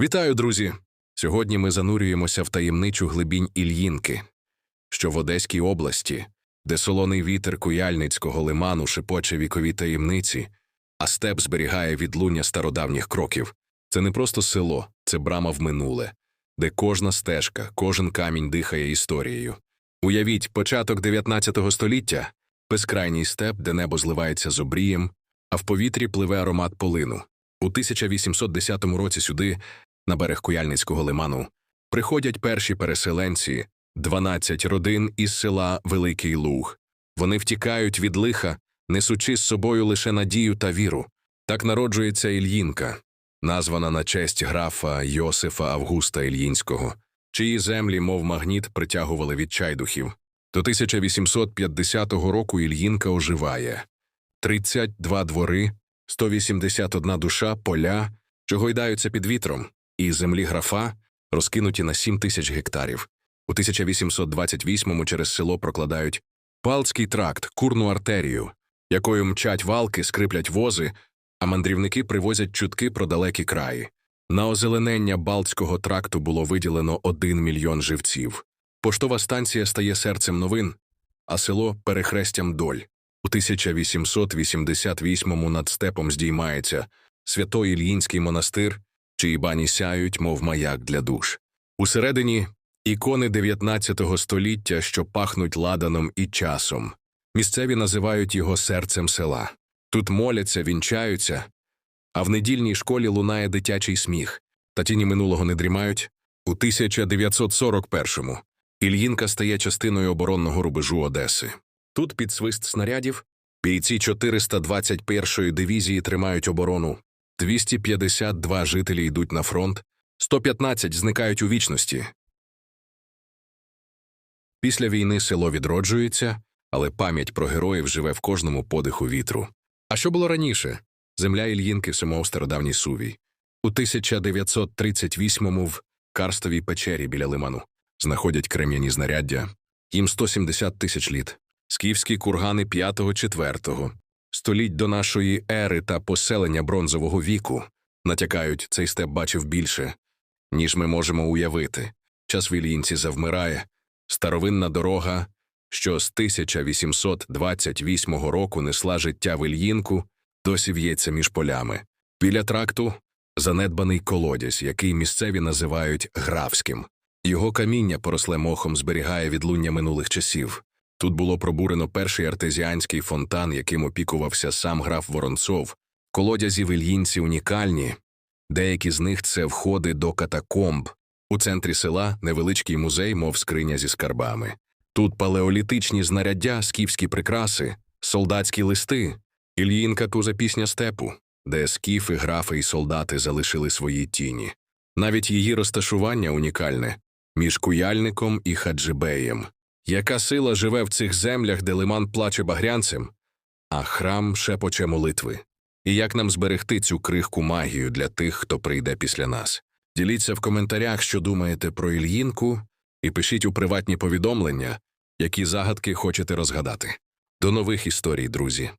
Вітаю, друзі! Сьогодні ми занурюємося в таємничу глибінь Ільїнки, що в Одеській області, де солоний вітер Куяльницького лиману шепоче вікові таємниці, а степ зберігає відлуння стародавніх кроків. Це не просто село, це брама в минуле, де кожна стежка, кожен камінь дихає історією. Уявіть, початок 19 століття безкрайній степ, де небо зливається з обрієм, а в повітрі пливе аромат полину. У 1810 році сюди, на берег Куяльницького лиману, приходять перші переселенці, 12 родин із села Великий Луг. Вони втікають від лиха, несучи з собою лише надію та віру. Так народжується Ільїнка, названа на честь графа Йосифа Августа Ільїнського, чиї землі, мов магніт, притягували відчайдухів. До 1850 року Ільїнка оживає. 32 двори, 181 душа, поля, що гойдаються під вітром, і землі графа розкинуті на 7 тисяч гектарів. У 1828-му через село прокладають Палтський тракт, курну артерію, якою мчать валки, скриплять вози, а мандрівники привозять чутки про далекі краї. На озеленення Балтського тракту було виділено 1 мільйон живців. Поштова станція стає серцем новин, а село перехрестям доль. У 1888-му над степом здіймається Свято-Ільїнський монастир, чиї бані сяють, мов маяк для душ. Усередині ікони 19 століття, що пахнуть ладаном і часом. Місцеві називають його серцем села. Тут моляться, вінчаються, а в недільній школі лунає дитячий сміх. Та тіні минулого не дрімають. У 1941-му Ільїнка стає частиною оборонного рубежу Одеси. Тут під свист снарядів бійці 421-ї дивізії тримають оборону, 252 жителі йдуть на фронт, 115 зникають у вічності. Після війни село відроджується, але пам'ять про героїв живе в кожному подиху вітру. А що було раніше? Земля Ільїнки самого стародавній Сувій. У 1938-му в Карстовій печері біля лиману знаходять крем'яні знаряддя. Їм 170 тисяч літ. Скіфські кургани 5-4 століть до нашої ери та поселення бронзового віку натякають, цей степ бачив більше, ніж ми можемо уявити. Час в Ільїнці завмирає, старовинна дорога, що з 1828 року несла життя в Ільїнку, досі в'ється між полями. Біля тракту занедбаний колодязь, який місцеві називають графським. Його каміння поросле мохом зберігає відлуння минулих часів. Тут було пробурено перший артезіанський фонтан, яким опікувався сам граф Воронцов. Колодязі в унікальні, деякі з них це входи до катакомб. У центрі села невеличкий музей, мов скриня зі скарбами. Тут палеолітичні знаряддя, скіфські прикраси, солдатські листи, Ільїнка куза пісня степу, де скіфи, графи і солдати залишили свої тіні. Навіть її розташування унікальне між Куяльником і Хаджибеєм. Яка сила живе в цих землях, де лиман плаче багрянцем, а храм шепоче молитви? І як нам зберегти цю крихку магію для тих, хто прийде після нас? Діліться в коментарях, що думаєте про Ільїнку, і пишіть у приватні повідомлення, які загадки хочете розгадати. До нових історій, друзі!